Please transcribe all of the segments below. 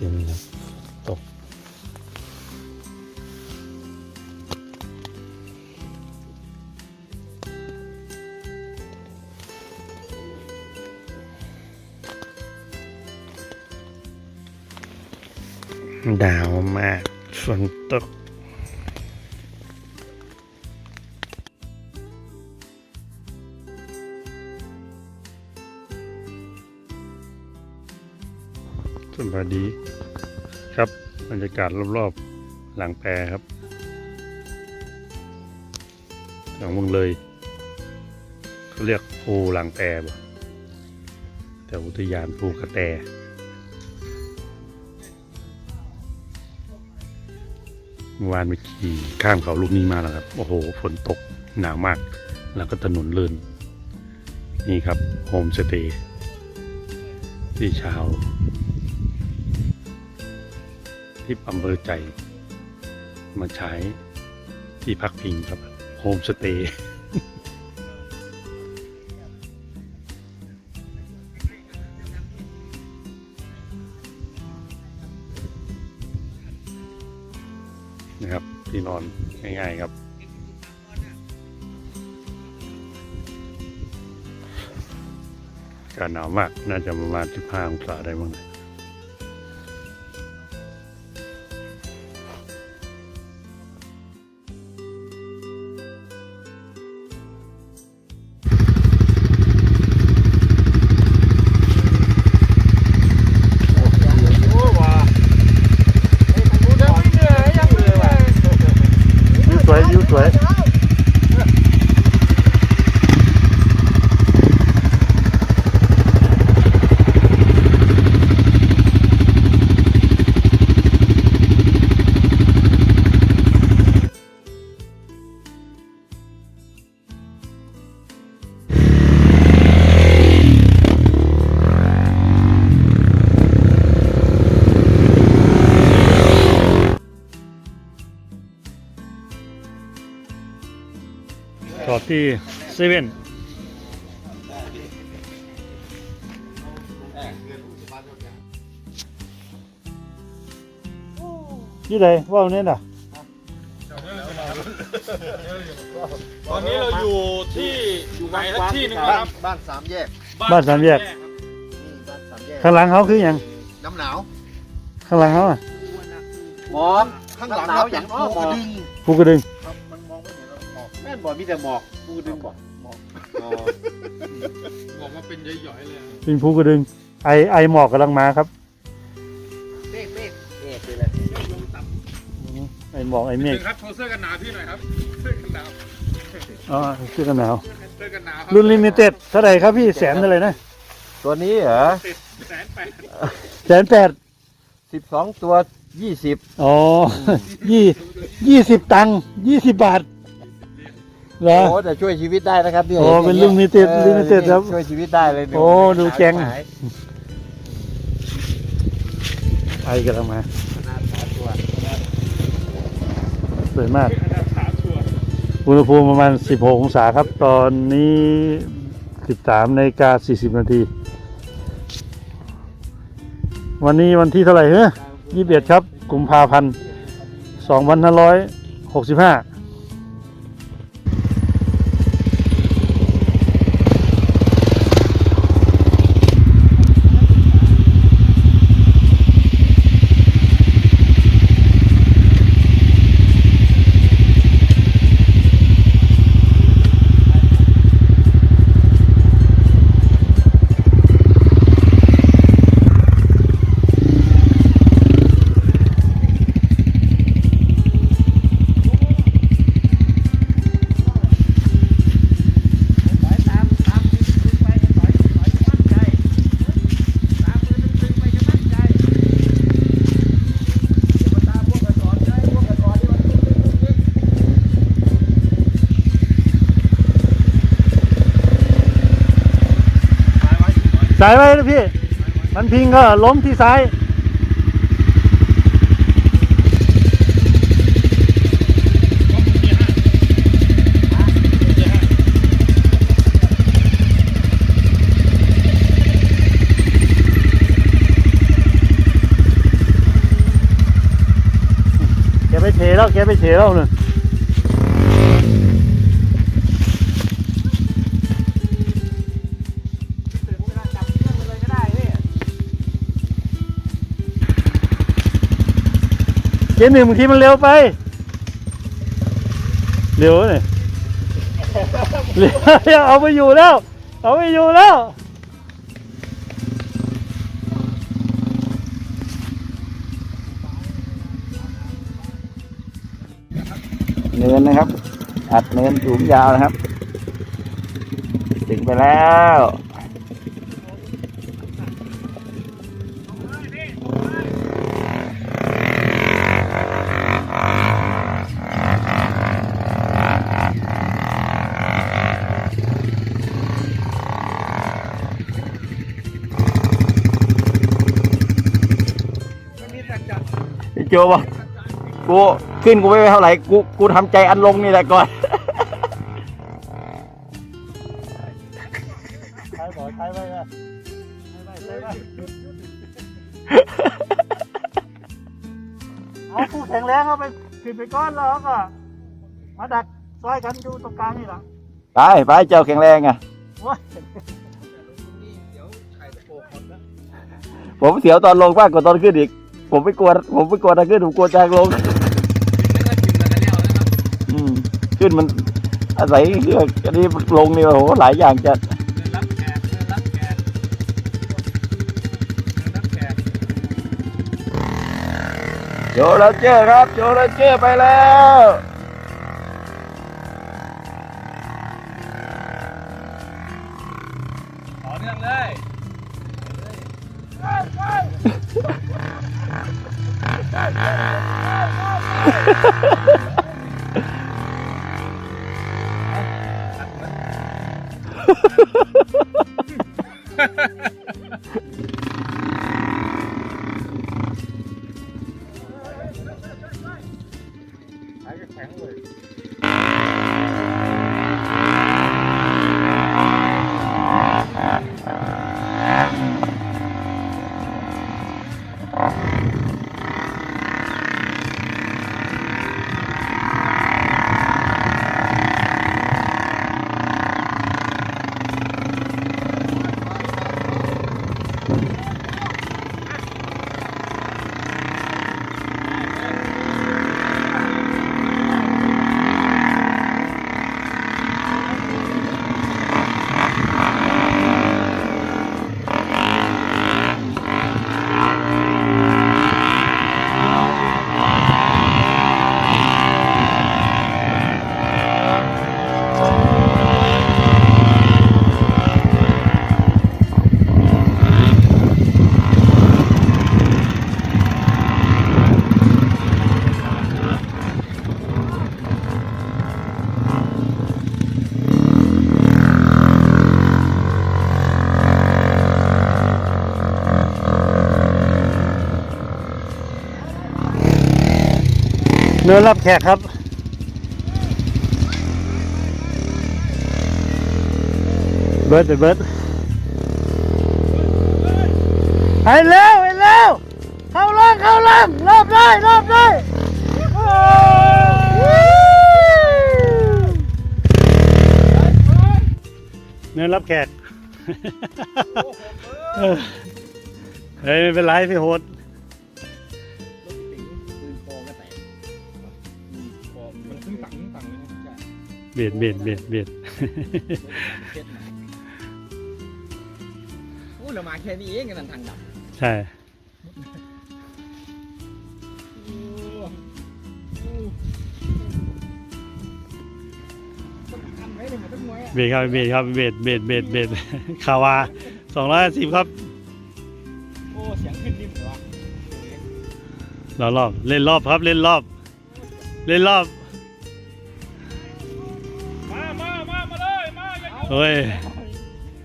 เต็มเลยตก ดาวมากฝนตก สวัสดีครับบรรยากาศรอบๆ หลังแพครับหลังเมืองเลยเขาเรียกภูหลังแพบ่แต่อุทยานภูกระแตเมื่อวานไปขี่ข้ามเขาลูกนี้มาแล้วครับ โอ้โห ฝนตกหนาวมาก แล้วก็ถนนลื่น นี่ครับโฮมสเตย์ที่ชาว ที่อำเภอใจ มาใช้ที่พักพิงครับ โฮมสเตย์นะครับที่นอนง่ายๆครับอากาศหนาวมาก น่าจะประมาณ 15 องศาได้มั้งยู ที่เซเว่นยี่ไรว่าวเนี่ยน่ะ ตอนนี้เราอยู่ที่อยู่ไหนสักที่หนึ่งนะครับ บ้านสามแยกบ้านสามแยก นี่บ้านสามแยกข้างหลังเขาคืออย่างน้ำหนาวข้างหลังเขาอะหมอกข้างหลังเราอย่างอ้อหมอกดึงภูกระดึงครับมันมองไม่เห็น เราหมอกแม่นบอกมีแต่หมอกกูดึงบอกหมอกบอกมาเป็นย่อยๆเลยอะเป็นภูกระดึง ไอไอหมอกกำลังมาครับเป๊กเป๊กเป๊กเลยแหละไอหมอกไอเมฆถึงครับโชว์เสื้อกันหนาวพี่หน่อยครับเสื้อกันหนาวอ๋อเสื้อกันหนาว เสื้อกันหนาวครัรุ่นลิมิเต็ดเท่าไหร่ครับพี่แสนเท่าไหร่นะตัวนี้เหรอติดแสนแปดแสนแปดสิบสองตัวยี่สิบอ๋อยี่ยี่สิบตังค์ยี่สิบบาท เหรอ โอ้แต่ช่วยชีวิตได้นะครับพี่โอ้ห็เป็นอย่างงี้ย limited ออ limited ครับช่วยชีวิตได้เลยโอ้ดูแจ้งขายไอกำลังมา ขนาดสามตัวสวยมากอันดับสามชัวร์อุณหภูมิประมาณ 16 องศาครับ ตอนนี้ 13นาฬิกา 40 นาที วันนี้วันที่เท่าไหร่เฮ้ย21 ครับ กุมภาพันธ์ 2565 พิงก็ล้มที่ซ้าย แกไปเฉแล้วแกไปเฉแล้วเนี่ย เกมหนึ่งบางทีมันเร็วไป เร็วเนี่ยเร็วเอาไปอยู่แล้ว เอาไปอยู่แล้วเนินนะครับ อัดเนินสูงยาวนะครับ ถึงไปแล้ว โจบอกกูขึ้นกูไม่เท่าไหร่กูกูทำใจอันลงนี่แหละก่อนใช้บ่อใช้ไว้นะใช้ไว้ใช้ไว้เอาผู้แข็งแรงเอาไปขึ้นไปก้อนแล้วก็มาดักซอยกันอยู่ตรงกลางนี่แหละไปไปเจ้าแข็งแรงอะโอ้ยผมเสียวตอนลงมากกว่าตอนขึ้นอีก ผมไม่กลัวผมไม่กลัวทางขึ้นผมกลัวทางลงอืมขึ้นมันอาศัยเครื่องอันนี้ลงนี่โอ้โหหลายอย่างจะรับแขกรับแขกรับแขกโจโรเจอร์ครับโจโรเจอร์ไปแล้วต่อเนื่องเลย Ha ha ha ha! เนินรับแขกครับเบิร์ดเบิร์ดไปเร็วไปเร็วเข้าล่างเข้าล่างรอบได้รอบได้เนินรับแขกเออเฮ้ยไม่เป็นไรพี่โหด บียดเบียดเบียดเบียดโอ้เรามาแค่นี้เองกันทางดับใช่ทำไว้เลยมันต้องมวยเบียดครับเบียดครับเบียดเบียดเบียดเบียดคาวาสองร้อยสิบครับ โอ้เสียงขึ้นนิ่มเหรอรอบรอบเล่นรอบครับเล่นรอบ เล่นรอบ มาอย่าหยุดเ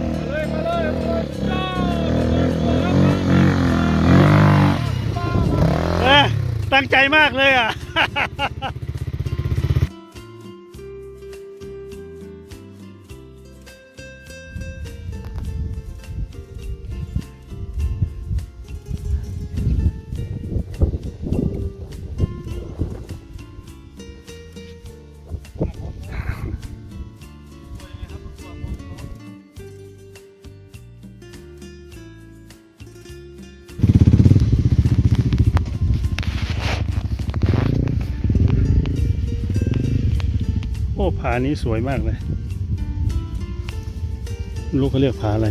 ฮ้ยเอ้ยตั้งใจมากเลยอะ ผานี้สวยมากเลย ลูกเขาเรียกผาอะไร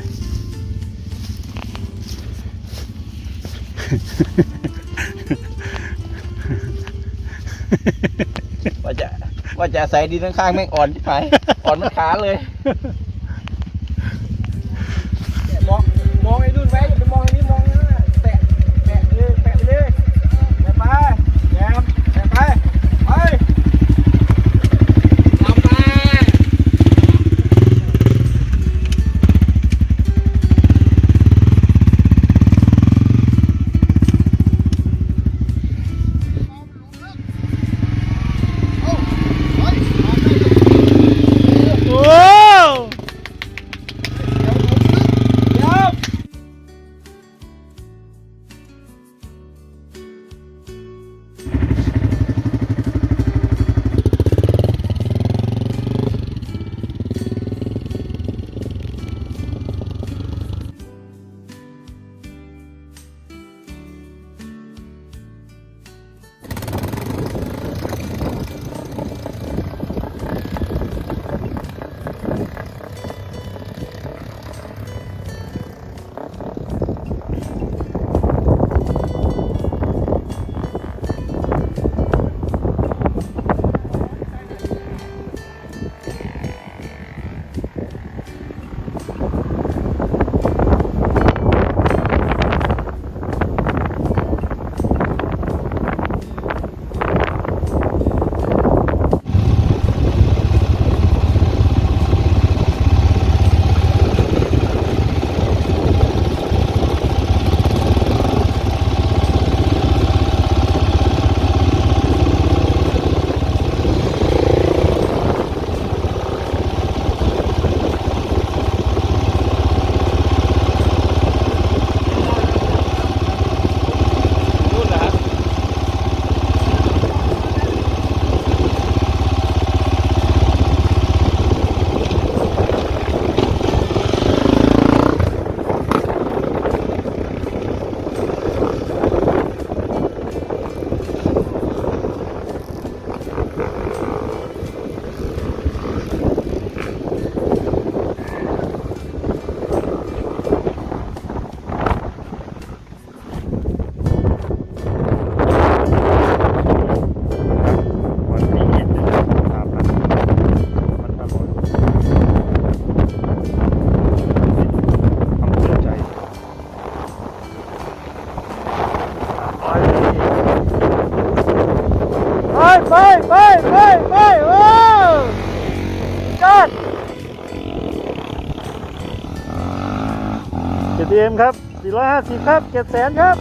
ว่าจะว่าจะใส่ดีนข้างๆแม่งอ่อนที่ผาอ่อนมันขาเลย ครับ450ครับ700,000ครับ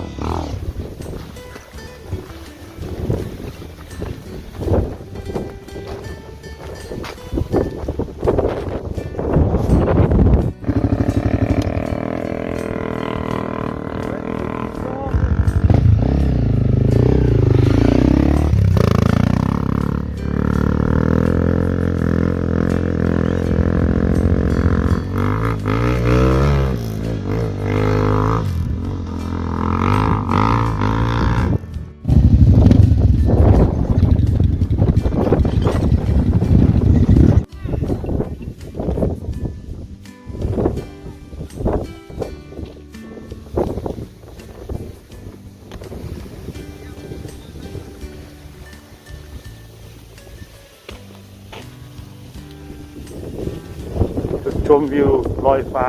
ลอยฟ้า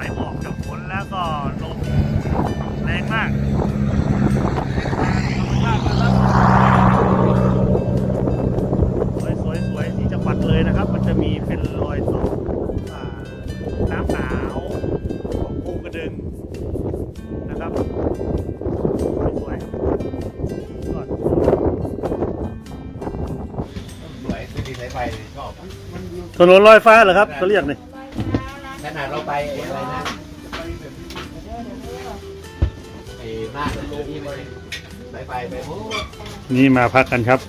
ายหมอกกับฝนแล้วก็ลมแรงมากสวยสวยสวยที่จังหวัดเลยนะครับ มันจะมีเป็นรอยต่ออ่าน้ำหนาวของภูกระดึงนะครับสวยสวยสวยคือดีสายไฟชอบถนนลอยฟ้าเหรอครับเขาเรียกนี่ อ้อะไรนะไอ้หน้าตะลุงนี่เลยสายไฟไปโอ้นี่มาพักกันครับ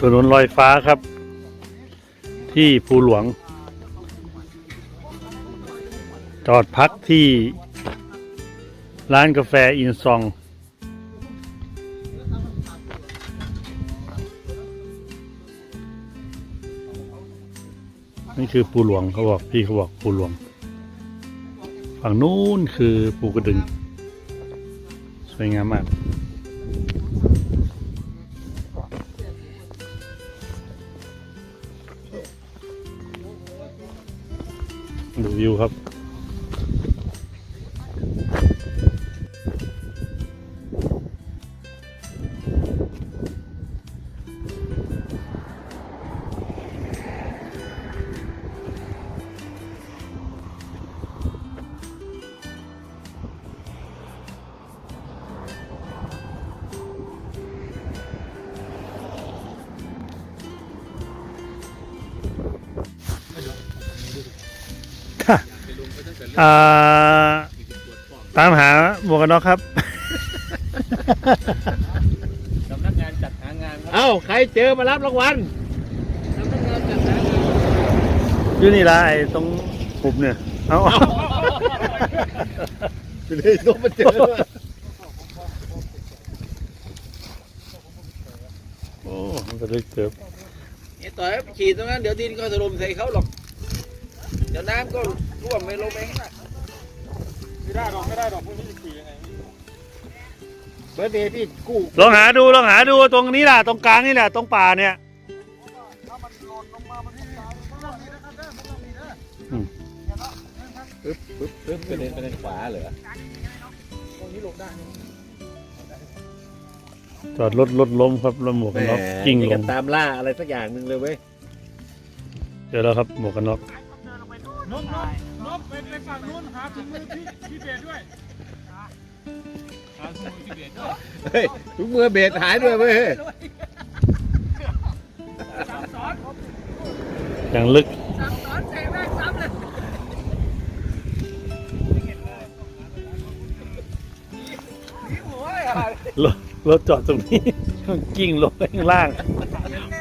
ถนนลอยฟ้าครับ ที่ภูหลวง จอดพักที่ร้านกาแฟอินซอง คือปูหลวงเขาบอกพี่เขาบอกปูหลวง ฝั่งนู้นคือปูกระดึง สวยงามมาก ตามหาหมวกกันน็อกครับ สำนักงานจัดหางานครับเอ้าใครเจอมารับรางวัลสำนักงานจัดหางานอยู่นี่ละไอ้ตรงหุบเนี่ย เอาเลยต้องมาเจอโอ้มันก็เลยเกือบไอ้ต่อยไปฉีดตรงนั้นเดี๋ยวดินก็ถล่มใส่เขาหรอก เดี๋ยวน้ำก็ ร่วงไปลงไปข้างล่างไม่ได้หรอกไม่ได้หรอกพวกนี้จะขี่ยังไงเบิร์ดเดย์พี่กู้ลองหาดูลองหาดูตรงนี้แหละตรงกลางนี่แหละตรงป่าเนี่ยปึ๊บปึ๊บปึ๊บกระเด็นไปทางขวาเหรอจอดรถรถล้มครับแล้วหมวกกันน็อกกิ้งลงตามล่าอะไรสักอย่างหนึ่งเลยเว้ยเจอแล้วครับหมวกกันน็อก นกนกนกไปไปฝั่งนู้นหาถุงมือพี่พี่เบสด้วย หาถุงมือพี่เบสด้วยเฮ้ยถุงมือเบสหายด้วยเว้ยอย่างลึกรถรถจอดตรงนี้กิ้งลงไปข้างล่าง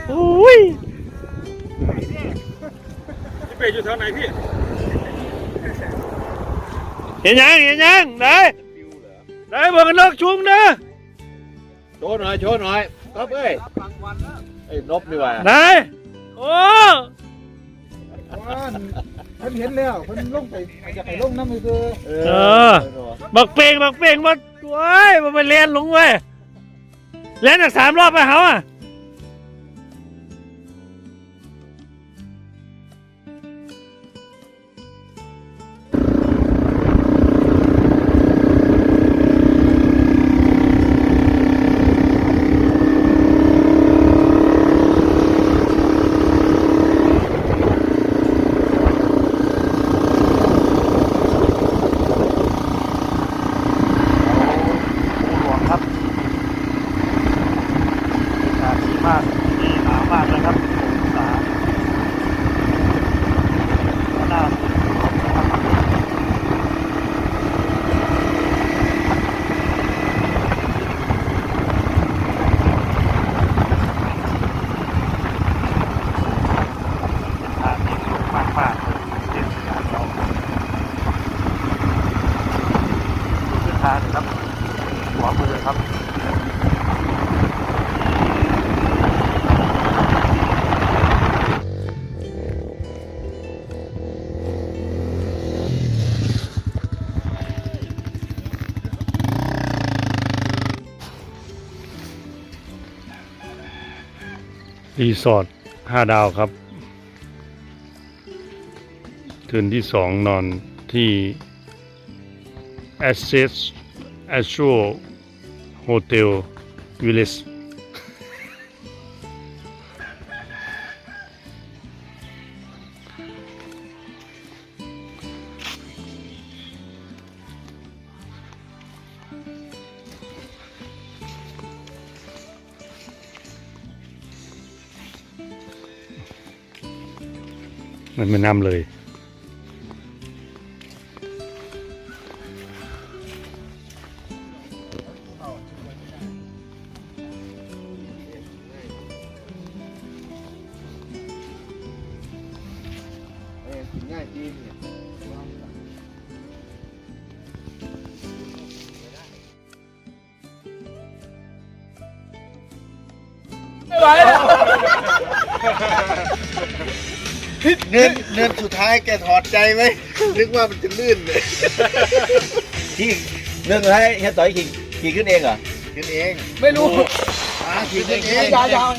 โอ้ยพี่เบสอยู่แถวไหนพี่ เห็นยังเห็นยังไหนไหนหมวกกันน็อกชุมนะโชว์หน่อยโชว์หน่อยก๊อฟเอ้ยไอ้นบดีกว่าไหนโอ้เพิ่นเห็นแล้วเพิ่นลงไปจะไปลงน้ำมือคือเอเออบักเป่งบักเป่งมาโว้ยมันไปเล่นลงเว้ยเล่นจากสามรอบไปเขาอะ รีสอร์ทห้าดาวครับ คืนที่สองนอนที่ a s s e s s Ashore Hotel Village มันไม่น้ำเลยง่ายจริงเนี่ย เนินเนินสุดท้ายแกถอดใจไหมนึกว่ามันจะลื่นเลยขี่เรื่องอะไรเฮียต่อยขี่ขี่ขึ้นเองเหรอขึ้นเองไม่รู้อ่าขี่ขึ้นเอง ยาวๆ